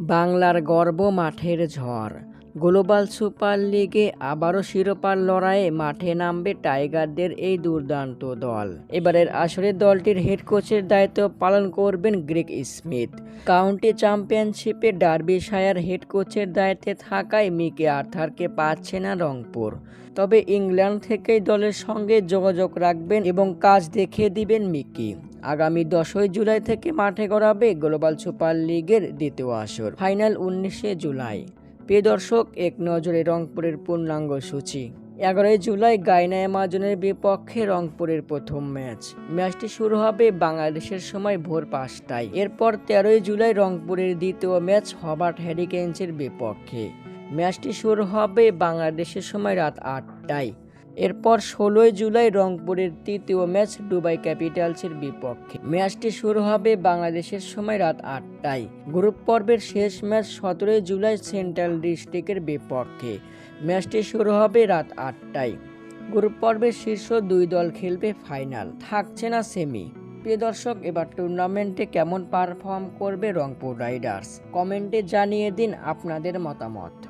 বাংলার গর্ব মাঠের ঝড়। গ্লোবাল সুপার লিগে আবারও শিরোপার লড়াইয়ে মাঠে নামবে টাইগারদের এই দুর্দান্ত দল। এবারের আসরে দলটির হেড কোচের দায়িত্ব পালন করবেন গ্রেগ স্মিথ। কাউন্টি চ্যাম্পিয়নশিপে ডার্বিশায়ার হেড কোচের দায়িত্বে থাকায় মিকে আর্থারকে পাচ্ছে না রংপুর। তবে ইংল্যান্ড থেকেই দলের সঙ্গে যোগাযোগ রাখবেন এবং কাজ দেখিয়ে দিবেন মিকি। আগামী দশই জুলাই থেকে মাঠে গড়াবে গ্লোবাল সুপার লিগের দ্বিতীয় আসর, ফাইনাল উনিশে জুলাই। প্রিয় দর্শক, এক নজরে রংপুরের পূর্ণাঙ্গ সূচি। এগারোই জুলাই গাইনা অ্যামাজনের বিপক্ষে রংপুরের প্রথম ম্যাচ। ম্যাচটি শুরু হবে বাংলাদেশের সময় ভোর পাঁচটায়। এরপর তেরোই জুলাই রংপুরের দ্বিতীয় ম্যাচ হবার্ট হ্যারিকেন্সের বিপক্ষে। ম্যাচটি শুরু হবে বাংলাদেশের সময় রাত আটটায়। এরপর ষোলোই জুলাই রংপুরের তৃতীয় ম্যাচ দুবাই ক্যাপিটালসের বিপক্ষে। ম্যাচটি শুরু হবে বাংলাদেশের সময় রাত আটটায়। গ্রুপ পর্বের শেষ ম্যাচ সতেরোই জুলাই সেন্ট্রাল ডিস্ট্রিক্টের বিপক্ষে। ম্যাচটি শুরু হবে রাত আটটায়। গ্রুপ পর্বের শীর্ষ দুই দল খেলবে ফাইনাল। থাকছে না সেমি। প্রিয় দর্শক, এবার টুর্নামেন্টে কেমন পারফর্ম করবে রংপুর রাইডার্স? কমেন্টে জানিয়ে দিন আপনাদের মতামত।